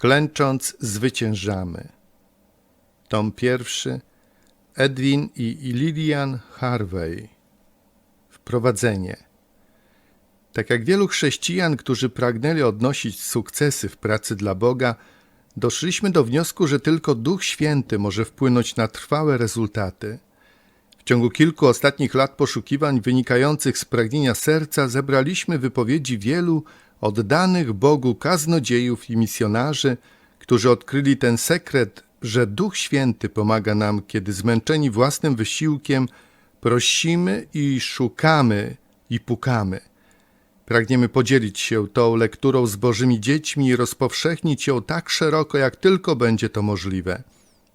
Klęcząc zwyciężamy. Tom pierwszy. Edwin i Lilian Harvey. Wprowadzenie. Tak jak wielu chrześcijan, którzy pragnęli odnosić sukcesy w pracy dla Boga, doszliśmy do wniosku, że tylko Duch Święty może wpłynąć na trwałe rezultaty. W ciągu kilku ostatnich lat poszukiwań wynikających z pragnienia serca zebraliśmy wypowiedzi wielu oddanych Bogu kaznodziejów i misjonarzy, którzy odkryli ten sekret, że Duch Święty pomaga nam, kiedy zmęczeni własnym wysiłkiem prosimy i szukamy i pukamy. Pragniemy podzielić się tą lekturą z Bożymi dziećmi i rozpowszechnić ją tak szeroko, jak tylko będzie to możliwe.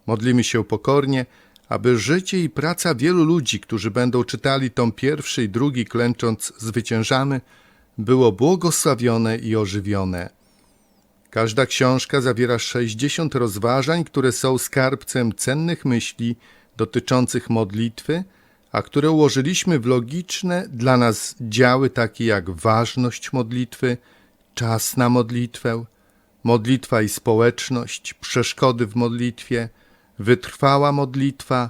Modlimy się pokornie, aby życie i praca wielu ludzi, którzy będą czytali tom pierwszy i drugi, klęcząc zwyciężamy, było błogosławione i ożywione. Każda książka zawiera 60 rozważań, które są skarbcem cennych myśli dotyczących modlitwy, a które ułożyliśmy w logiczne dla nas działy takie jak ważność modlitwy, czas na modlitwę, modlitwa i społeczność, przeszkody w modlitwie, wytrwała modlitwa,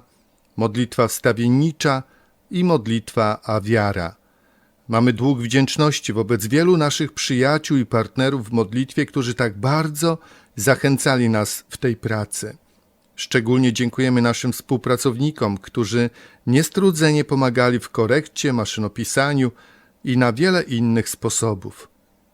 modlitwa wstawiennicza i modlitwa a wiara. Mamy dług wdzięczności wobec wielu naszych przyjaciół i partnerów w modlitwie, którzy tak bardzo zachęcali nas w tej pracy. Szczególnie dziękujemy naszym współpracownikom, którzy niestrudzenie pomagali w korekcie, maszynopisaniu i na wiele innych sposobów.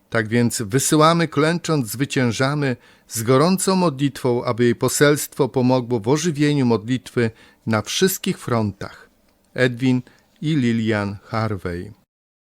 Tak więc wysyłamy klęcząc zwyciężamy z gorącą modlitwą, aby jej poselstwo pomogło w ożywieniu modlitwy na wszystkich frontach. Edwin i Lilian Harvey